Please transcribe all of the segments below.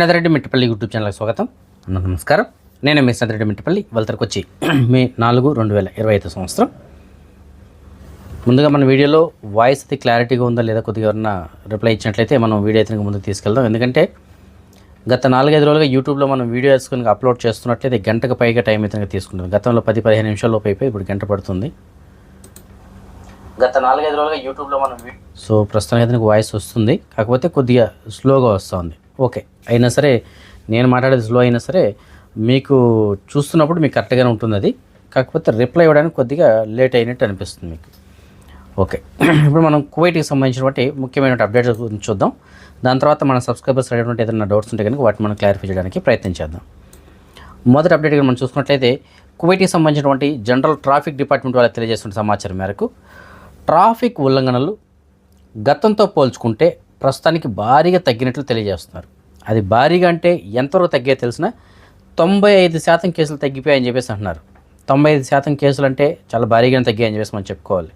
నదిరెడ్డి Mittapalli YouTube ఛానల్కి స్వాగతం. అన్న నమస్కారం. నేను మీ నదిరెడ్డి మిట్టపల్లి. వలతరకు వచ్చి మే నాలుగు రెండు వేల ఇరవై ఐదు సంవత్సరం. ముందుగా మన వీడియోలో వాయిస్ అది క్లారిటీగా ఉందా లేదా కొద్దిగా ఎవరన్నా రిప్లై ఇచ్చినట్లయితే మనం వీడియో అయితే ముందుకు తీసుకెళ్దాం. ఎందుకంటే గత నాలుగైదు రోజులుగా యూట్యూబ్లో మనం వీడియో వేసుకుని అప్లోడ్ చేస్తున్నట్లయితే గంటకు పైగా టైం అయితే తీసుకుంటుంది గతంలో పది పదిహేను నిమిషాల లోపు అయిపోయి ఇప్పుడు గంట పడుతుంది. గత నాలుగైదు రోజులుగా యూట్యూబ్లో మనం సో ప్రస్తుతానికి అయితే నాకు వాయిస్ వస్తుంది. కాకపోతే కొద్దిగా స్లోగా వస్తుంది. ఓకే. అయినా సరే నేను మాట్లాడేది స్లో అయినా సరే మీకు చూస్తున్నప్పుడు మీకు కరెక్ట్గానే ఉంటుంది అది కాకపోతే రిప్లై ఇవ్వడానికి కొద్దిగా లేట్ అయినట్టు అనిపిస్తుంది మీకు. ఓకే. ఇప్పుడు మనం కువైట్కి సంబంధించినటువంటి ముఖ్యమైన అప్డేట్స్ గురించి చూద్దాం. దాని తర్వాత మన సబ్స్క్రైబర్స్ అడిగినటువంటి ఏదైనా డౌట్స్ ఉంటే కనుక వాటిని మనం క్లారిఫై చేయడానికి ప్రయత్నం చేద్దాం. మొదటి అప్డేట్ మనం చూసుకున్నట్లయితే కువైట్కి సంబంధించినటువంటి జనరల్ ట్రాఫిక్ డిపార్ట్మెంట్ వాళ్ళు తెలియజేస్తున్న సమాచారం మేరకు ట్రాఫిక్ ఉల్లంఘనలు గతంతో పోల్చుకుంటే ప్రస్తుతానికి భారీగా తగ్గినట్లు తెలియజేస్తున్నారు. అది భారీగా అంటే ఎంతవరకు తగ్గే తెలిసిన తొంభై ఐదు శాతం కేసులు తగ్గిపోయాయని చెప్పేసి అంటున్నారు. తొంభై ఐదు శాతం కేసులు అంటే చాలా భారీగానే తగ్గాయని చెప్పేసి మనం చెప్పుకోవాలి.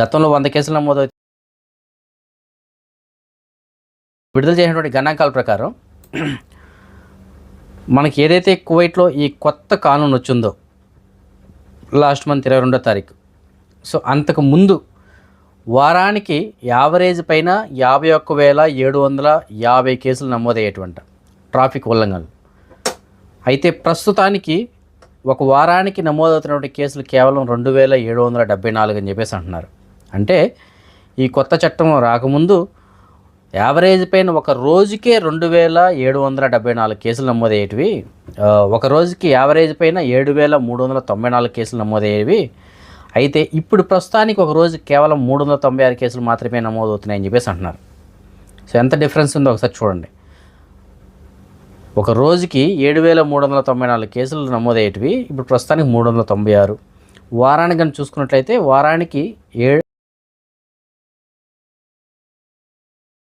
గతంలో వంద కేసులు నమోదు విడుదల చేసినటువంటి గణాంకాల ప్రకారం మనకి ఏదైతే కువైట్లో ఈ కొత్త కానూన్ వచ్చిందో లాస్ట్ మంత్ ఇరవై రెండో తారీఖు. సో అంతకు ముందు వారానికి యావరేజ్ పైన యాభై ఒక్క వేల ఏడు వందల యాభై కేసులు నమోదయ్యేటువంటి ట్రాఫిక్ ఉల్లంఘనలు. అయితే ప్రస్తుతానికి ఒక వారానికి నమోదవుతున్నటువంటి కేసులు కేవలం రెండు వేల ఏడు వందల డెబ్బై నాలుగు అని చెప్పేసి అంటున్నారు. అంటే ఈ కొత్త చట్టం రాకముందు యావరేజ్ పైన ఒక రోజుకే రెండు వేల ఏడు వందల డెబ్బై నాలుగు కేసులు నమోదయ్యేటివి ఒక రోజుకి యావరేజ్ పైన ఏడు వేల మూడు వందల తొంభై నాలుగు కేసులు నమోదయ్యేవి అయితే ఇప్పుడు ప్రస్తుతానికి ఒక రోజు కేవలం మూడు వందల తొంభై ఆరు కేసులు మాత్రమే నమోదవుతున్నాయని చెప్పేసి అంటున్నారు. సో ఎంత డిఫరెన్స్ ఉందో ఒకసారి చూడండి. ఒక రోజుకి ఏడు వేల మూడు వందల తొంభై నాలుగు కేసులు నమోదయ్యేటివి ఇప్పుడు ప్రస్తుతానికి మూడు వందల తొంభై ఆరు. వారానికి కానీ చూసుకున్నట్లయితే వారానికి ఏడు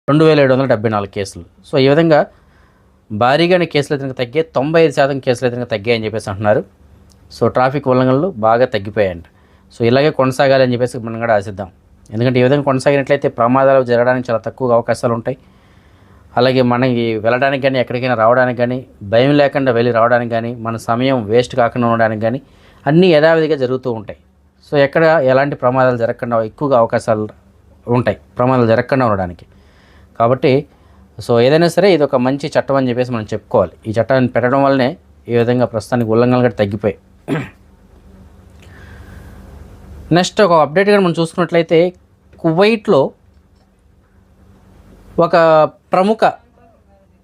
రెండు వేల ఏడు వందల డెబ్బై నాలుగు కేసులు. సో ఈ విధంగా భారీగానే కేసులు అయితే తగ్గే తొంభై ఐదు శాతం కేసులు అయితే తగ్గాయని చెప్పేసి అంటున్నారు. సో ట్రాఫిక్ ఉల్లంఘనలు బాగా తగ్గిపోయాయండి సో ఇలాగే కొనసాగాలి అని చెప్పేసి మనం కూడా ఆశిద్దాం. ఎందుకంటే ఈ విధంగా కొనసాగినట్లయితే ప్రమాదాలు జరగడానికి చాలా తక్కువ అవకాశాలు ఉంటాయి. అలాగే మనకి వెళ్ళడానికి కానీ ఎక్కడికైనా రావడానికి కానీ భయం లేకుండా వెళ్ళి రావడానికి కానీ మన సమయం వేస్ట్ కాకుండా ఉండడానికి కానీ అన్నీ యథావిధిగా జరుగుతూ ఉంటాయి. సో ఎక్కడ ఎలాంటి ప్రమాదాలు జరగకుండా ఎక్కువగా అవకాశాలు ఉంటాయి. ప్రమాదాలు జరగకుండా ఉండడానికి. కాబట్టి సో ఏదైనా సరే ఇది ఒక మంచి చట్టం అని చెప్పేసి మనం చెప్పుకోవాలి. ఈ చట్టాన్ని పెట్టడం వల్లనే ఈ విధంగా ప్రస్తుతానికి ఉల్లంఘనలు కూడా తగ్గిపోయాయి. నెక్స్ట్ ఒక అప్డేట్ కానీ మనం చూసుకున్నట్లయితే కువైట్లో ఒక ప్రముఖ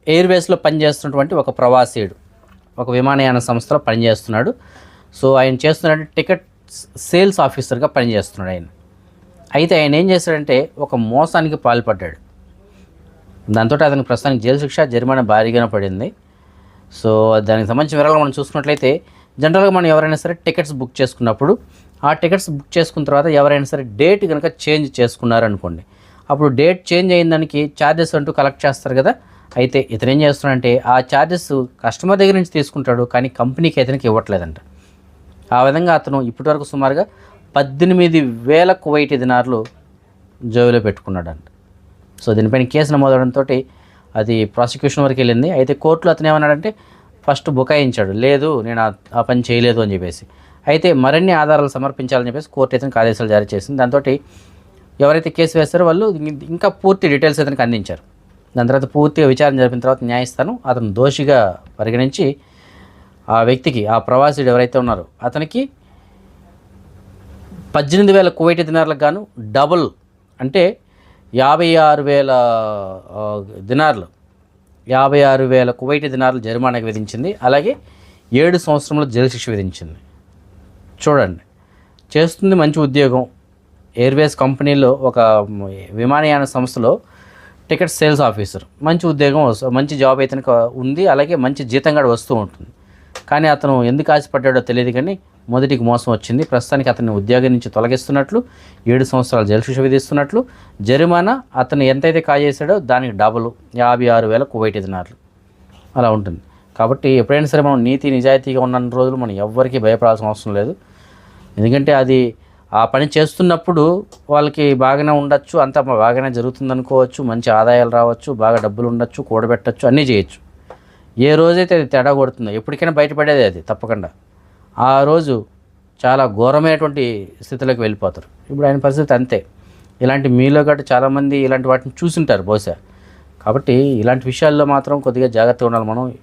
ఎయిర్వేస్లో పనిచేస్తున్నటువంటి ఒక ప్రవాసీయుడు ఒక విమానయాన సంస్థలో పనిచేస్తున్నాడు. సో ఆయన చేస్తున్నాడు టికెట్ సేల్స్ ఆఫీసర్గా పనిచేస్తున్నాడు ఆయన. అయితే ఆయన ఏం చేశాడంటే ఒక మోసానికి పాల్పడ్డాడు. దాంతో అతనికి ప్రస్తుతానికి జైలు శిక్ష జరిమానా భారీగానే పడింది. సో దానికి సంబంధించిన వివరాలు మనం చూసుకున్నట్లయితే జనరల్గా మనం ఎవరైనా సరే టికెట్స్ బుక్ చేసుకున్నప్పుడు ఆ టికెట్స్ బుక్ చేసుకున్న తర్వాత ఎవరైనా సరే డేట్ కనుక చేంజ్ చేసుకున్నారనుకోండి అప్పుడు డేట్ చేంజ్ అయిన దానికి ఛార్జెస్ అంటూ కలెక్ట్ చేస్తారు కదా. అయితే ఇతను ఏం చేస్తున్నాడంటే ఆ ఛార్జెస్ కస్టమర్ దగ్గర నుంచి తీసుకుంటాడు కానీ కంపెనీకి ఇతనికి ఇవ్వట్లేదంట. ఆ విధంగా అతను ఇప్పటివరకు సుమారుగా పద్దెనిమిది వేల కువైట్ దినార్లు జోబిలో పెట్టుకున్నాడంట. సో దీనిపైన కేసు నమోదవడంతో అది ప్రాసిక్యూషన్ వరకు వెళ్ళింది. అయితే కోర్టులో అతను ఏమన్నాడంటే ఫస్ట్ బుకాయించాడు. లేదు నేను ఆ- ఆ పని చేయలేదు అని చెప్పేసి. అయితే మరిన్ని ఆధారాలు సమర్పించాలని చెప్పేసి కోర్టు ఇతనికి ఆదేశాలు జారీ చేసింది. దాంతో ఎవరైతే కేసు వేస్తారో వాళ్ళు ఇంకా పూర్తి డీటెయిల్స్ అతనికి అందించారు. దాని తర్వాత పూర్తిగా విచారణ జరిపిన తర్వాత న్యాయస్థానం అతను దోషిగా పరిగణించి ఆ వ్యక్తికి ఆ ప్రవాసీడు ఎవరైతే ఉన్నారో అతనికి పద్దెనిమిది వేల కువైట్ దినార్లకు గాను డబుల్ అంటే యాభై ఆరు వేల దినార్లు యాభై ఆరు వేల కువైటి దినార్లు జరిమానాకి విధించింది. అలాగే ఏడు సంవత్సరంలో జైలు శిక్ష విధించింది. చూడండి. చేస్తుంది మంచి ఉద్యోగం. ఎయిర్వేస్ కంపెనీలో ఒక విమానయాన సంస్థలో టికెట్ సేల్స్ ఆఫీసర్. మంచి ఉద్యోగం మంచి జాబ్ అయితే ఉంది అలాగే మంచి జీతం కూడా వస్తూ ఉంటుంది. కానీ అతను ఎందుకు ఆశపడ్డాడో తెలియదు కానీ మొదటికి మోసం వచ్చింది. ప్రస్తుతానికి అతన్ని ఉద్యోగం నుంచి తొలగిస్తున్నట్లు ఏడు సంవత్సరాలు జైలు శిక్ష విధిస్తున్నట్లు జరిమానా అతను ఎంతైతే కాజేశాడో దానికి డబుల్ యాభై ఆరు వేల కువైట్ దినార్లు అలా ఉంటుంది. కాబట్టి ఎప్పుడైనా సరే మనం నీతి నిజాయితీగా ఉన్న రోజులు మనం ఎవ్వరికీ భయపడాల్సిన అవసరం లేదు. ఎందుకంటే అది ఆ పని చేస్తున్నప్పుడు వాళ్ళకి బాగానే ఉండొచ్చు అంతా బాగానే జరుగుతుంది అనుకోవచ్చు మంచి ఆదాయాలు రావచ్చు బాగా డబ్బులు ఉండొచ్చు కూడబెట్టచ్చు అన్నీ చేయొచ్చు. ఏ రోజైతే అది తేడా కొడుతుందో ఎప్పటికైనా బయటపడేది అది తప్పకుండా. ఆ రోజు చాలా ఘోరమైనటువంటి స్థితిలోకి వెళ్ళిపోతారు. ఇప్పుడు ఆయన పరిస్థితి అంతే. ఇలాంటి మీలో గట్రా చాలామంది ఇలాంటి వాటిని చూసింటారు బహుశా. కాబట్టి ఇలాంటి విషయాల్లో మాత్రం కొద్దిగా జాగ్రత్తగా ఉండాలి మనం.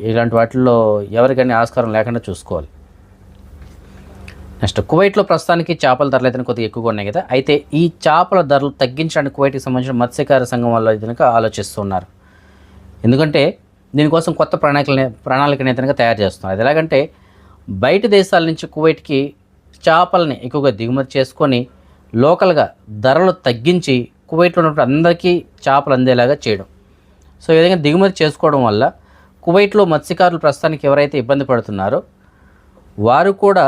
ఇలాంటి వాటిల్లో ఎవరికైనా ఆస్కారం లేకుండా చూసుకోవాలి. నెక్స్ట్ కువైట్లో ప్రస్తుతానికి చేపల ధరలు అయితే కొద్దిగా ఎక్కువగా ఉన్నాయి కదా. అయితే ఈ చేపల ధరలు తగ్గించడానికి కువైట్కి సంబంధించిన మత్స్యకార సంఘం వాళ్ళు అయితే కనుక ఆలోచిస్తున్నారు. ఎందుకంటే దీనికోసం కొత్త ప్రణాళికని ప్రణాళికని అయితే కనుక తయారు చేస్తున్నారు. అది ఎలాగంటే బయట దేశాల నుంచి కువైట్కి చేపలని ఎక్కువగా దిగుమతి చేసుకొని లోకల్గా ధరలు తగ్గించి కువైట్లో ఉన్నప్పుడు అందరికీ చేపలు అందేలాగా చేయడం. సో ఈ విధంగా దిగుమతి చేసుకోవడం వల్ల కువైట్లో మత్స్యకారులు ప్రస్తుతానికి ఎవరైతే ఇబ్బంది పడుతున్నారో వారు కూడా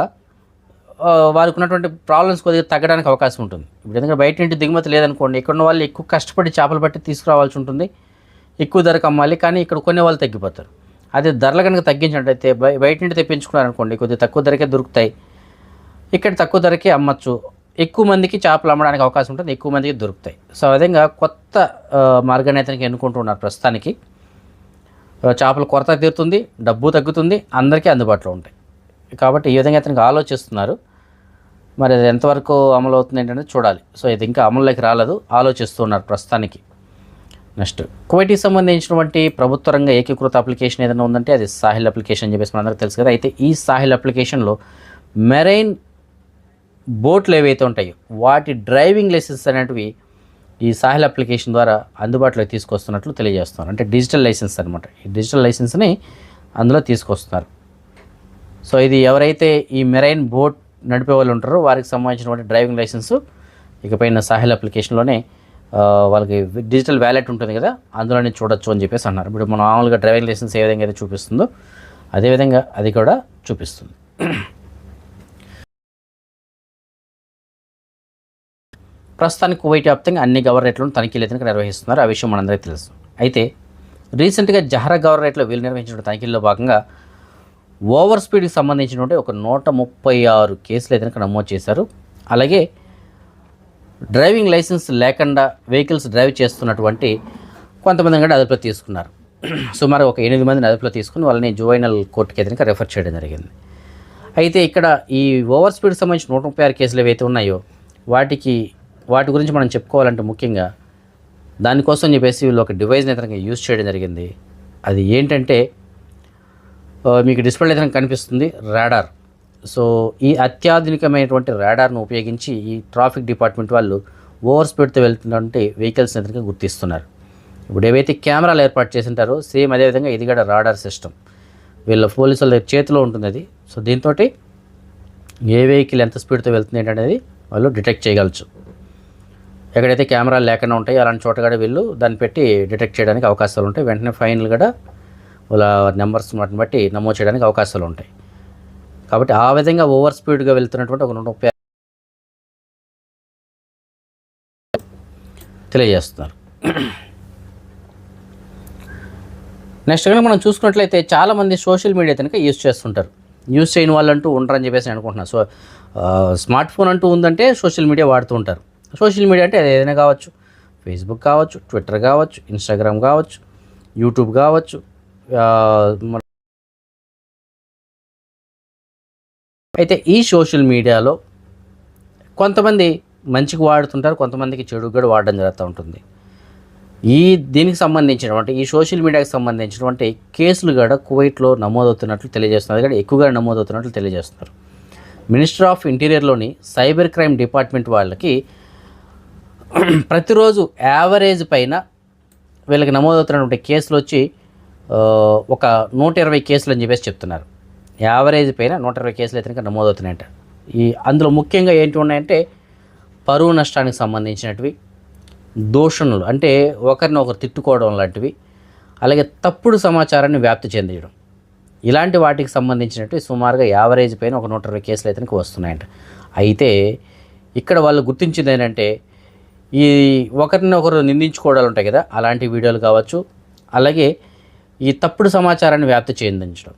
వారికి ఉన్నటువంటి ప్రాబ్లమ్స్ కొద్దిగా తగ్గడానికి అవకాశం ఉంటుంది. ఇప్పుడు ఎందుకంటే బయట నుండి దిగుమతి లేదనుకోండి ఇక్కడ ఉన్న వాళ్ళు ఎక్కువ కష్టపడి చేపలు పట్టి తీసుకురావాల్సి ఉంటుంది ఎక్కువ ధరకు అమ్మాలి కానీ ఇక్కడ కొనే వాళ్ళు తగ్గిపోతారు. అదే ధరలు కనుక తగ్గించినట్టయితే బయ బయట నుండి తెప్పించుకున్నారనుకోండి కొద్దిగా తక్కువ ధరకే దొరుకుతాయి. ఇక్కడ తక్కువ ధరకే అమ్మచ్చు. ఎక్కువ మందికి చేపలు అమ్మడానికి అవకాశం ఉంటుంది ఎక్కువ మందికి దొరుకుతాయి. సో ఆ విధంగా కొత్త ఆ, మార్గాన్ని అయితే ఎన్నుకుంటున్నారు ప్రస్తుతానికి. చేపల కొరత తీరుతుంది డబ్బు తగ్గుతుంది అందరికీ అందుబాటులో ఉంటాయి. కాబట్టి ఈ విధంగా అతనికి ఆలోచిస్తున్నారు. మరి అది ఎంతవరకు అమలు అవుతుంది ఏంటనేది చూడాలి. సో ఇది ఇంకా అమలులోకి రాలేదు. ఆలోచిస్తున్నారు ప్రస్తుతానికి. నెక్స్ట్. కువైట్కి సంబంధించినటువంటి ప్రభుత్వ రంగ ఏకీకృత అప్లికేషన్ ఏదైనా ఉందంటే అది సాహిల్ అప్లికేషన్ అని చెప్పేసి మనందరికీ తెలుసు కదా. అయితే ఈ సాహిల్ అప్లికేషన్లో మెరైన్ బోట్లు ఏవైతే ఉంటాయో వాటి డ్రైవింగ్ లైసెన్స్ అనేటివి ఈ సాహిల్ అప్లికేషన్ ద్వారా అందుబాటులోకి తీసుకొస్తున్నట్లు తెలియజేస్తున్నారు. అంటే డిజిటల్ లైసెన్స్ అనమాట ఈ డిజిటల్ లైసెన్స్ని అందులో తీసుకొస్తున్నారు. సో ఇది ఎవరైతే ఈ మెరైన్ బోట్ నడిపే వాళ్ళు ఉంటారో వారికి సంబంధించినటువంటి డ్రైవింగ్ లైసెన్సు ఇకపైన సాహిల్ అప్లికేషన్లోనే వాళ్ళకి డిజిటల్ వ్యాలెట్ ఉంటుంది కదా అందులోనే చూడొచ్చు అని చెప్పేసి అన్నారు. ఇప్పుడు మనం మామూలుగా డ్రైవింగ్ లైసెన్స్ ఏ విధంగా అయితే చూపిస్తుందో అదేవిధంగా అది కూడా చూపిస్తుంది. ప్రస్తుతానికి కువైట్ వ్యాప్తంగా అన్ని గవర్నరేట్లను తనిఖీలు అయితే నిర్వహిస్తున్నారు. ఆ విషయం మనందరికీ తెలుసు. అయితే రీసెంట్గా జహరా గవర్నరేట్లో వీళ్ళు నిర్వహించిన తనిఖీల్లో భాగంగా ఓవర్ స్పీడ్కి సంబంధించినటువంటి ఒక నూట ముప్పై ఆరు కేసులు అయితే కనుక నమోదు చేశారు. అలాగే డ్రైవింగ్ లైసెన్స్ లేకుండా వెహికల్స్ డ్రైవ్ చేస్తున్నటువంటి కొంతమందిని కూడా అదుపులో తీసుకున్నారు. సుమారు ఒక ఎనిమిది మందిని అదుపులో తీసుకుని వాళ్ళని జువైనల్ కోర్టుకి ఎదురుగా రెఫర్ చేయడం జరిగింది. అయితే ఇక్కడ ఈ ఓవర్ స్పీడ్ సంబంధించిన నూట ముప్పై ఆరు కేసులు ఏవైతే ఉన్నాయో వాటికి వాటి గురించి మనం చెప్పుకోవాలంటే ముఖ్యంగా దానికోసం చెప్పేసి వీళ్ళు ఒక డివైస్ని అయితే యూజ్ చేయడం జరిగింది. అది ఏంటంటే మీకు డిస్ప్లే అయితే కనిపిస్తుంది రాడార్. సో ఈ అత్యాధునికమైనటువంటి రాడార్ను ఉపయోగించి ఈ ట్రాఫిక్ డిపార్ట్మెంట్ వాళ్ళు ఓవర్ స్పీడ్తో వెళ్తున్నటువంటి వెహికల్స్ అయితే గుర్తిస్తున్నారు. ఇప్పుడు ఏవైతే కెమెరాలు ఏర్పాటు చేసింటారో సేమ్ అదేవిధంగా ఇది కూడా రాడార్ సిస్టమ్. వీళ్ళ పోలీసుల చేతిలో ఉంటుంది అది. సో దీంతో ఏ వెహికల్ ఎంత స్పీడ్తో వెళ్తుంది అనేది వాళ్ళు డిటెక్ట్ చేయగలచ్చు. ఎక్కడైతే కెమెరాలు లేకుండా ఉంటాయి అలాంటి చోట కూడా వీళ్ళు దాన్ని పెట్టి డిటెక్ట్ చేయడానికి అవకాశాలు ఉంటాయి. వెంటనే ఫైన్లు కూడా వాళ్ళ నెంబర్స్ వాటిని బట్టి నమోదు చేయడానికి అవకాశాలు ఉంటాయి. కాబట్టి ఆ విధంగా ఓవర్ స్పీడ్గా వెళ్తున్నటువంటి ఒక నూట ముప్పై తెలియజేస్తున్నారు. నెక్స్ట్ కనుక మనం చూసుకున్నట్లయితే చాలామంది సోషల్ మీడియా కనుక యూజ్ చేస్తుంటారు. యూజ్ చేయని వాళ్ళంటూ ఉండరని చెప్పేసి నేను అనుకుంటున్నాను సో స్మార్ట్ ఫోన్ అంటూ ఉందంటే సోషల్ మీడియా వాడుతూ ఉంటారు. సోషల్ మీడియా అంటే అది ఏదైనా కావచ్చు. ఫేస్బుక్ కావచ్చు ట్విట్టర్ కావచ్చు ఇన్స్టాగ్రామ్ కావచ్చు యూట్యూబ్ కావచ్చు అయితే ఈ సోషల్ మీడియాలో కొంతమంది మంచికి వాడుతుంటారు కొంతమందికి చెడు కూడా వాడడం జరుగుతూ ఉంటుంది. ఈ దీనికి సంబంధించినటువంటి ఈ సోషల్ మీడియాకి సంబంధించినటువంటి కేసులు కూడా కువైట్లో నమోదవుతున్నట్లు తెలియజేస్తున్నారు. కానీ కూడా ఎక్కువగా నమోదవుతున్నట్లు తెలియజేస్తున్నారు. మినిస్టర్ ఆఫ్ ఇంటీరియర్లోని సైబర్ క్రైమ్ డిపార్ట్మెంట్ వాళ్ళకి ప్రతిరోజు యావరేజ్ పైన వీళ్ళకి నమోదవుతున్నటువంటి కేసులు వచ్చి ఒక నూట ఇరవై కేసులు అని చెప్పేసి చెప్తున్నారు. యావరేజ్ పైన నూట ఇరవై కేసులు అయితే కనుక నమోదవుతున్నాయంట. ఈ అందులో ముఖ్యంగా ఏంటి ఉన్నాయంటే పరువు నష్టానికి సంబంధించినటివి దూషణలు అంటే ఒకరిని ఒకరు తిట్టుకోవడం లాంటివి అలాగే తప్పుడు సమాచారాన్ని వ్యాప్తి చెందించడం. ఇలాంటి వాటికి సంబంధించినట్టు సుమారుగా యావరేజ్ పైన ఒక నూట ఇరవై కేసులు అయితే వస్తున్నాయంట. అయితే ఇక్కడ వాళ్ళు గుర్తించింది ఏంటంటే ఈ ఒకరిని ఒకరు నిందించుకోవడాలు ఉంటాయి కదా అలాంటి వీడియోలు కావచ్చు అలాగే ఈ తప్పుడు సమాచారాన్ని వ్యాప్తి చెందించడం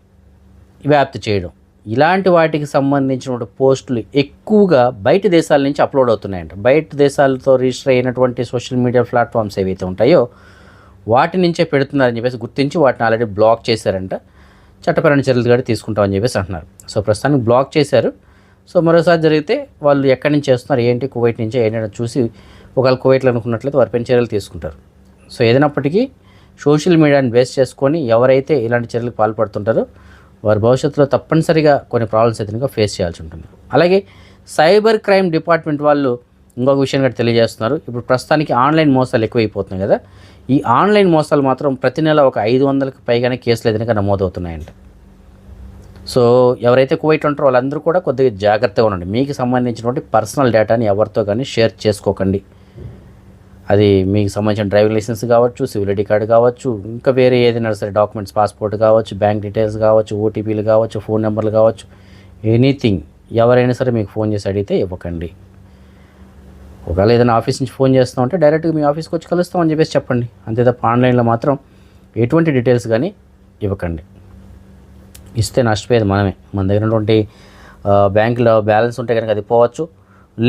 వ్యాప్తి చేయడం ఇలాంటి వాటికి సంబంధించిన పోస్టులు ఎక్కువగా బయట దేశాల నుంచి అప్లోడ్ అవుతున్నాయంట. బయట దేశాలతో రిజిస్టర్ అయినటువంటి సోషల్ మీడియా ప్లాట్ఫామ్స్ ఏవైతే ఉంటాయో వాటి నుంచే పెడుతున్నారని చెప్పేసి గుర్తించి వాటిని ఆల్రెడీ బ్లాక్ చేశారంట. చట్టపరమైన చర్యలు కూడా తీసుకుంటామని చెప్పేసి అంటున్నారు. సో ప్రస్తుతానికి బ్లాక్ చేశారు. సో మరోసారి జరిగితే వాళ్ళు ఎక్కడి నుంచి చేస్తున్నారు ఏంటి కువైట్ నుంచి ఏంటంటే చూసి ఒకవేళ కువైట్లో అనుకున్నట్లయితే వారిపైన చర్యలు తీసుకుంటారు. సో ఏదైనప్పటికీ సోషల్ మీడియాని బేస్ చేసుకొని ఎవరైతే ఇలాంటి చర్యలకు పాల్పడుతుంటారో వారి భవిష్యత్తులో తప్పనిసరిగా కొన్ని ప్రాబ్లమ్స్ అయితే ఫేస్ చేయాల్సి ఉంటుంది. అలాగే సైబర్ క్రైమ్ డిపార్ట్మెంట్ వాళ్ళు ఇంకొక విషయం కూడా తెలియజేస్తున్నారు. ఇప్పుడు ప్రస్తుతానికి ఆన్లైన్ మోసాలు ఎక్కువైపోతున్నాయి కదా. ఈ ఆన్లైన్ మోసాలు మాత్రం ప్రతి నెల ఒక ఐదు వందలకు పైగానే కేసులు ఏదైనా నమోదవుతున్నాయంట. సో ఎవరైతే కువైట్ ఉంటారో వాళ్ళందరూ కూడా కొద్దిగా జాగ్రత్తగా ఉండండి. మీకు సంబంధించినటువంటి పర్సనల్ డేటాని ఎవరితో కానీ షేర్ చేసుకోకండి. అది మీకు సంబంధించిన డ్రైవింగ్ లైసెన్స్ కావచ్చు సివిల్ ఐడి కార్డు కావచ్చు ఇంకా వేరే ఏదైనా సరే డాక్యుమెంట్స్ పాస్పోర్ట్ కావచ్చు బ్యాంక్ డీటెయిల్స్ కావచ్చు ఓటీపీలు కావచ్చు ఫోన్ నెంబర్లు కావచ్చు ఎనీథింగ్ ఎవరైనా సరే మీకు ఫోన్ చేసి అడిగితే ఇవ్వకండి. ఒకవేళ ఏదైనా ఆఫీస్ నుంచి ఫోన్ చేస్తామంటే డైరెక్ట్గా మీ ఆఫీస్కి వచ్చి కలుస్తామని చెప్పేసి చెప్పండి. అంతే తప్ప ఆన్లైన్లో మాత్రం ఎటువంటి డీటెయిల్స్ కానీ ఇవ్వకండి. ఇస్తే నష్టపోయేది మనమే. మన దగ్గర ఉన్నటువంటి బ్యాంకులో బ్యాలెన్స్ ఉంటే కనుక అది పోవచ్చు.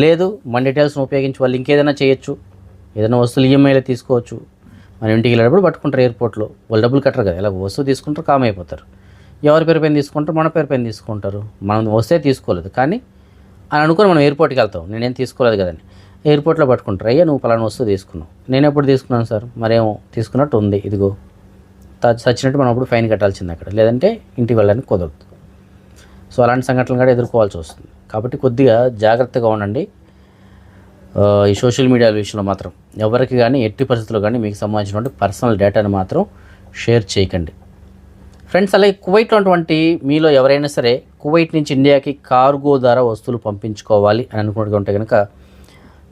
లేదు మన డీటెయిల్స్ని ఉపయోగించి వాళ్ళు ఇంకేదైనా చేయొచ్చు. ఏదైనా వస్తువులు ఈఎంఐలో తీసుకోవచ్చు. మన ఇంటికి వెళ్ళేటప్పుడు పట్టుకుంటారు ఎయిర్పోర్ట్లో. వాళ్ళు డబ్బులు కట్టరు కదా. ఇలా వస్తువు తీసుకుంటారు కామ్ అయిపోతారు. ఎవరి పేరు పైన తీసుకుంటారు మన పేరు పైన తీసుకుంటారు. మనం వస్తే తీసుకోలేదు. కానీ అని అనుకుని మనం ఎయిర్పోర్ట్కి వెళ్తాం. నేనేం తీసుకోలేదు కదండి. ఎయిర్పోర్ట్లో పట్టుకుంటారు. అయ్యా నువ్వు పలానా వస్తువు తీసుకున్నావు. నేను ఎప్పుడు తీసుకున్నాను సార్? మరేమో తీసుకున్నట్టు ఉంది. ఇదిగో. చచ్చినట్టు మనం అప్పుడు ఫైన్ కట్టాల్సింది అక్కడ. లేదంటే ఇంటికి వెళ్ళడానికి కుదరదు. సో అలాంటి సంఘటనలు కూడా ఎదుర్కోవాల్సి వస్తుంది. కాబట్టి కొద్దిగా జాగ్రత్తగా ఉండండి. ఈ సోషల్ మీడియా విషయంలో మాత్రం ఎవరికి కానీ ఎట్టి పరిస్థితుల్లో కానీ మీకు సంబంధించినటువంటి పర్సనల్ డేటాను మాత్రం షేర్ చేయకండి. ఫ్రెండ్స్ అలాగే కువైట్లో ఉన్నటువంటి మీలో ఎవరైనా సరే కువైట్ నుంచి ఇండియాకి కార్గో ద్వారా వస్తువులు పంపించుకోవాలి అని అనుకున్నట్టుగా ఉంటే కనుక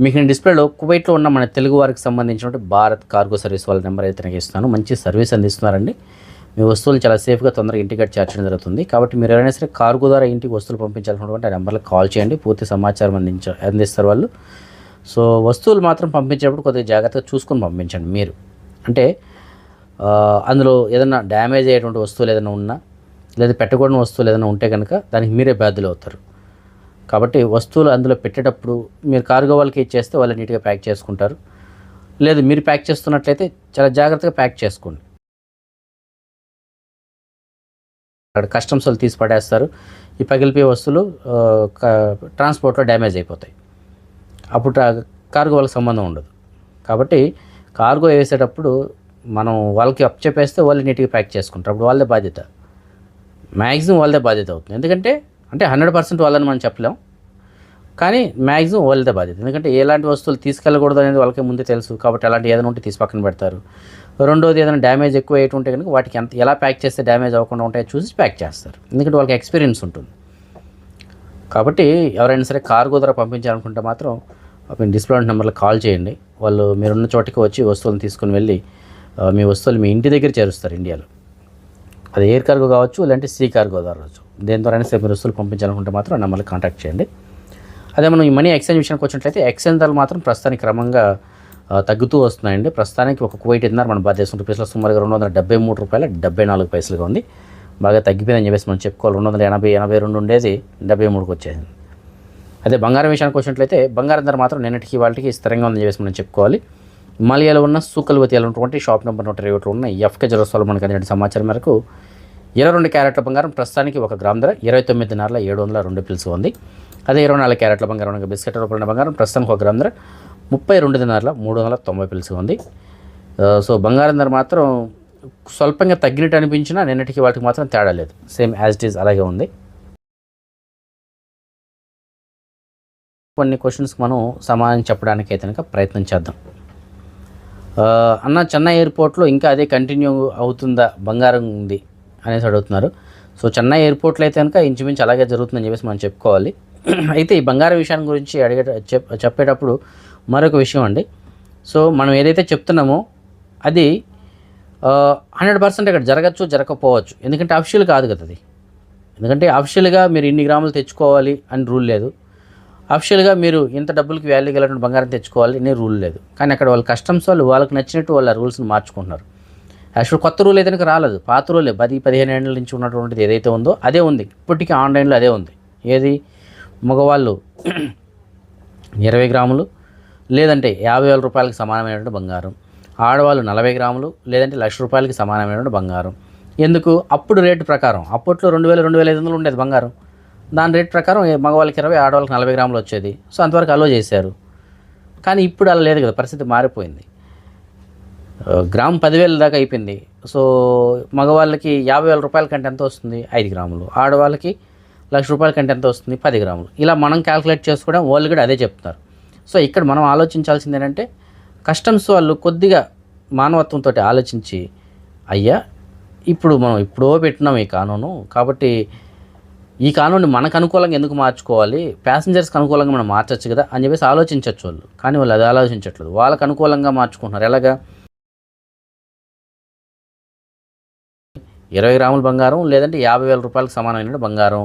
మీకు నేను డిస్ప్లేలో కువైట్లో ఉన్న మన తెలుగు వారికి సంబంధించినటువంటి భారత్ కార్గో సర్వీస్ వాళ్ళ నెంబర్ అయితే నాకు ఇస్తాను మంచి సర్వీస్ అందిస్తున్నారండి. మీ వస్తువులు చాలా సేఫ్గా తొందరగా ఇంటికి చేర్చడం జరుగుతుంది. కాబట్టి మీరు ఎవరైనా సరే కార్గో ద్వారా ఇంటికి వస్తువులు పంపించాలనుకుంటే ఆ నెంబర్లో కాల్ చేయండి. పూర్తి సమాచారం అందించ అందిస్తారు వాళ్ళు. సో వస్తువులు మాత్రం పంపించేటప్పుడు కొద్దిగా జాగ్రత్తగా చూసుకొని పంపించండి మీరు. అంటే అందులో ఏదైనా డ్యామేజ్ అయ్యేటువంటి వస్తువులు ఏదైనా ఉన్నా లేదా పెట్టకూడని వస్తువులు ఏదైనా ఉంటే కనుక దానికి మీరే బాధ్యులు అవుతారు. కాబట్టి వస్తువులు అందులో పెట్టేటప్పుడు మీరు కార్గో వాళ్ళకి ఇచ్చేస్తే వాళ్ళు నీట్గా ప్యాక్ చేసుకుంటారు. లేదు మీరు ప్యాక్ చేస్తున్నట్లయితే చాలా జాగ్రత్తగా ప్యాక్ చేసుకోండి. అక్కడ కస్టమ్స్ వాళ్ళు తీసి పడేస్తారు. ఈ పగిలిపోయే వస్తువులు ట్రాన్స్పోర్ట్లో డ్యామేజ్ అయిపోతాయి. అప్పుడు కార్గో వాళ్ళకి సంబంధం ఉండదు. కాబట్టి కార్గో వేసేటప్పుడు మనం వాళ్ళకి అప్ చెప్పేస్తే వాళ్ళు నీట్గా ప్యాక్ చేసుకుంటారు. అప్పుడు వాళ్ళదే బాధ్యత. మ్యాక్సిమం వాళ్ళదే బాధ్యత అవుతుంది. ఎందుకంటే అంటే హండ్రెడ్ పర్సెంట్ వాళ్ళని మనం చెప్పలేం. కానీ మ్యాక్సిమం వాళ్ళదే బాధ్యత. ఎందుకంటే ఎలాంటి వస్తువులు తీసుకెళ్ళకూడదు అనేది వాళ్ళకి ముందే తెలుసు. కాబట్టి అలాంటి ఏదైనా ఉంటే తీసి పక్కన పెడతారు. రెండోది ఏదైనా డ్యామేజ్ ఎక్కువ అయ్యి ఉంటే కనుక వాటికి ఎంత ఎలా ప్యాక్ చేస్తే డ్యామేజ్ అవ్వకుండా ఉంటాయో చూసి ప్యాక్ చేస్తారు. ఎందుకంటే వాళ్ళకి ఎక్స్పీరియన్స్ ఉంటుంది. కాబట్టి ఎవరైనా సరే కార్గో ద్వారా పంపించాలనుకుంటే మాత్రం మీ డిస్ప్లే నెంబర్లో కాల్ చేయండి. వాళ్ళు మీరున్న చోటికి వచ్చి వస్తువులను తీసుకుని వెళ్ళి మీ వస్తువులు మీ ఇంటి దగ్గర చేరుస్తారు ఇండియాలో. అది ఎయిర్ కార్గో కావచ్చు లేదంటే సీ కార్గో ద్వారా కావచ్చు. దేని ద్వారా సరే మీరు వస్తువులు పంపించాలనుకుంటే మాత్రం ఆ కాంటాక్ట్ చేయండి. అదే మనం ఈ మనీ ఎక్స్చేంజ్ విషయానికి వచ్చినట్లయితే ఎక్స్చేంజ్ ధరలు మాత్రం ప్రస్తుతానికి క్రమంగా తగ్గుతూ వస్తున్నాయండి. ప్రస్తుతానికి ఒక కువైట్ ఇద్దరు మన భారతదేశం రూపీస్లో సుమారుగా రెండు వందల డెబ్బై మూడు రూపాయల డెబ్బై నాలుగు పైసలుగా ఉంది. బాగా తగ్గిపోయిందని చెప్పేసి మనం చెప్పుకోవాలి. రెండు వందల ఎనభై ఎనభై రెండు ఉండేది డెబ్బై మూడుకి వచ్చేసింది. అదే బంగారం విషయానికి వచ్చినట్లయితే బంగారం ధర మాత్రం నిన్నటికి వాళ్ళకి స్థిరంగా ఉందని చెప్పేసి మనం చెప్పుకోవాలి. మలయాలో ఉన్న సూకల్వతిలో ఉన్నటువంటి షాప్ నెంబర్ నూట ఇరవై ఒకటి ఉన్న ఎఫ్కే జరస్వాలు మనకు అందిన సమాచారం మేరకు ఇరవై రెండు క్యారెట్ల బంగారం ప్రస్తుతానికి ఒక గ్రామ్ ధర ఇరవై తొమ్మిదిన్నరల ఏడు వందల రెండు పిల్స్ ఉంది. అదే ఇరవై నాలుగు క్యారెట్ల బంగారం బిస్కెట్ రూపంలో బంగారం ప్రస్తుతానికి ఒక గ్రామ్ ధర ముప్పై రెండు దినార్ల మూడు వందల తొంభై పిల్స్ ఉంది. సో బంగారం ధర మాత్రం స్వల్పంగా తగ్గినట్టు అనిపించినా నిన్నటికి వాటికి మాత్రం తేడా లేదు. సేమ్ యాజ్ ఇట్ ఈజ్ అలాగే ఉంది. కొన్ని క్వశ్చన్స్కి మనం సమాధానం చెప్పడానికి అయితే కనుక ప్రయత్నం చేద్దాం. అన్న చెన్నై ఎయిర్పోర్ట్లో ఇంకా అదే కంటిన్యూ అవుతుందా? బంగారం ఉంది అనేసి అడుగుతున్నారు. సో చెన్నై ఎయిర్పోర్ట్లో అయితే కనుక ఇంచుమించు అలాగే జరుగుతుందని చెప్పేసి మనం చెప్పుకోవాలి. అయితే ఈ బంగారం విషయాన్ని గురించి అడిగే చెప్ చెప్పేటప్పుడు మరొక విషయం అండి. సో మనం ఏదైతే చెప్తున్నామో అది హండ్రెడ్ పర్సెంట్ ఇక్కడ జరగచ్చు జరగకపోవచ్చు. ఎందుకంటే అఫిషియల్ కాదు కదా అది. ఎందుకంటే అఫిషియల్గా మీరు ఇన్ని గ్రాములు తెచ్చుకోవాలి అని రూల్ లేదు. అఫిషియల్గా మీరు ఇంత డబ్బులకి వాల్యూ గలటువంటి బంగారం తెచ్చుకోవాలి అనే రూల్ లేదు. కానీ అక్కడ వాళ్ళ కస్టమ్స్ వాళ్ళు వాళ్ళకి నచ్చినట్టు వాళ్ళ రూల్స్ని మార్చుకుంటున్నారు. యాక్చువల్ కొత్త రూల్ అయితే రాలేదు. పాత రూలే పది పదిహేను ఏళ్ళ నుంచి ఉన్నటువంటిది ఏదైతే ఉందో అదే ఉంది. ఇప్పటికీ ఆన్లైన్లో అదే ఉంది. ఏది? మగవాళ్ళు ఇరవై గ్రాములు లేదంటే యాభై వేల రూపాయలకు సమానమైనటువంటి బంగారం. ఆడవాళ్ళు నలభై గ్రాములు లేదంటే లక్ష రూపాయలకి సమానమైనటువంటి బంగారం. ఎందుకు? అప్పుడు రేటు ప్రకారం. అప్పట్లో రెండు వేల రెండు వేల ఐదు వందలు ఉండేది బంగారం. దాని రేట్ ప్రకారం మగవాళ్ళకి ఇరవై ఆడవాళ్ళకి నలభై గ్రాములు వచ్చేది. సో అంతవరకు అలో చేశారు. కానీ ఇప్పుడు అలా లేదు కదా పరిస్థితి మారిపోయింది. గ్రామ్ పదివేల దాకా అయిపోయింది. సో మగవాళ్ళకి యాభై వేల రూపాయల కంటే ఎంత వస్తుంది? ఐదు గ్రాములు. ఆడవాళ్ళకి లక్ష రూపాయల కంటే ఎంత వస్తుంది? పది గ్రాములు. ఇలా మనం క్యాల్కులేట్ చేసుకోవడం వాళ్ళు కూడా అదే చెప్తున్నారు. సో ఇక్కడ మనం ఆలోచించాల్సింది ఏంటంటే కస్టమ్స్ వాళ్ళు కొద్దిగా మానవత్వంతో ఆలోచించి అయ్యా ఇప్పుడు మనం ఇప్పుడో పెట్టినాం ఈ కానూను కాబట్టి ఈ కానూన్ని మనకు అనుకూలంగా ఎందుకు మార్చుకోవాలి? ప్యాసింజర్స్కి అనుకూలంగా మనం మార్చచ్చు కదా అని చెప్పేసి ఆలోచించవచ్చు వాళ్ళు. కానీ వాళ్ళు అది ఆలోచించట్లేదు. వాళ్ళకి అనుకూలంగా మార్చుకుంటున్నారు. ఎలాగా? ఇరవై గ్రాముల బంగారం లేదంటే యాభై వేల రూపాయలకు సమానమైన బంగారం